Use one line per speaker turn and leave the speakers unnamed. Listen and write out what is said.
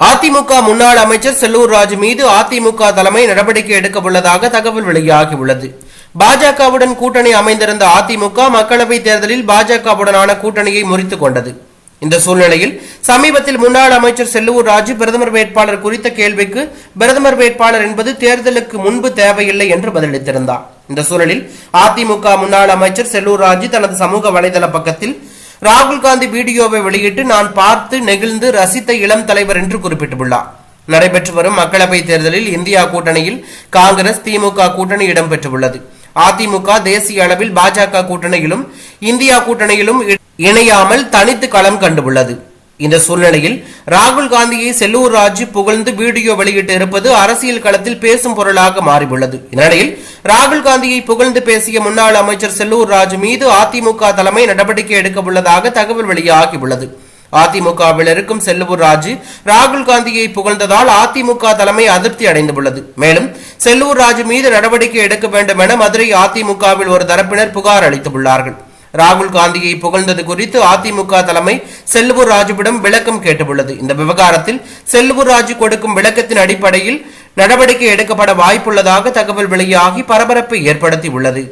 அதிமுக முன்னாள் அமைச்சர் செல்லூர் ராஜு மீது அதிமுக தலைமை நடவடிக்கை எடுக்க உள்ளதாக தகவல் வெளியாகியுள்ளது. பாஜகவுடன் கூட்டணி அமைந்திருந்த அதிமுக மக்களவைத் தேர்தலில் பாஜகவுடனான கூட்டணியை முறித்துக் கொண்டது. இந்த சூழ்நிலையில் சமீபத்தில் முன்னாள் அமைச்சர் செல்லூர் ராஜு பிரதமர் வேட்பாளர் குறித்த கேள்விக்கு பிரதமர் வேட்பாளர் என்பது தேர்தலுக்கு முன்பு தேவையில்லை என்று பதிலளித்திருந்தார். இந்த சூழலில் அதிமுக முன்னாள் அமைச்சர் செல்லூர் ராஜு தனது சமூக வலைதள பக்கத்தில் ராகுல் காந்தி வீடியோவை வெளியிட்டு நான் பார்த்து நெகிழ்ந்து ரசித்த இளம் தலைவர் என்று குறிப்பிட்டுள்ளார். நடைபெற்று வரும் மக்களவைத் தேர்தலில் இந்தியா கூட்டணியில் காங்கிரஸ் திமுக கூட்டணி இடம்பெற்றுள்ளது. அதிமுக தேசிய அளவில் பாஜக கூட்டணியிலும் இந்தியா கூட்டணியிலும் இணையாமல் தனித்து களம் கண்டுள்ளது. இந்த சூழ்நிலையில் ராகுல் காந்தியை செல்லூர் ராஜு புகழ்ந்து வீடியோ வெளியிட்டு இருப்பது அரசியல் களத்தில் பேசும் பொருளாக மாறியுள்ளது. இந்நிலையில் ராகுல் காந்தியை புகழ்ந்து பேசிய முன்னாள் அமைச்சர் செல்லூர் ராஜு மீது அதிமுக தலைமை நடவடிக்கை எடுக்க உள்ளதாக தகவல் வெளியாகியுள்ளது. அதிமுகவில் இருக்கும் செல்லூர் ராஜு ராகுல் காந்தியை புகழ்ந்ததால் அதிமுக தலைமை அதிருப்தி அடைந்துள்ளது. மேலும் செல்லூர் ராஜு மீது நடவடிக்கை எடுக்க வேண்டும் என மதுரை அதிமுகவில் ஒரு தரப்பினர் புகார் அளித்துள்ளார்கள். ராகுல் காந்தியை புகழ்ந்தது குறித்து அதிமுக தலைமை செல்லூர் ராஜுவிடம் விளக்கம் கேட்டுள்ளது. இந்த விவகாரத்தில் செல்லூர் ராஜு கொடுக்கும் விளக்கத்தின் அடிப்படையில் நடவடிக்கை எடுக்கப்பட வாய்ப்புள்ளதாக தகவல் வெளியாகி பரபரப்பை ஏற்படுத்தியுள்ளது.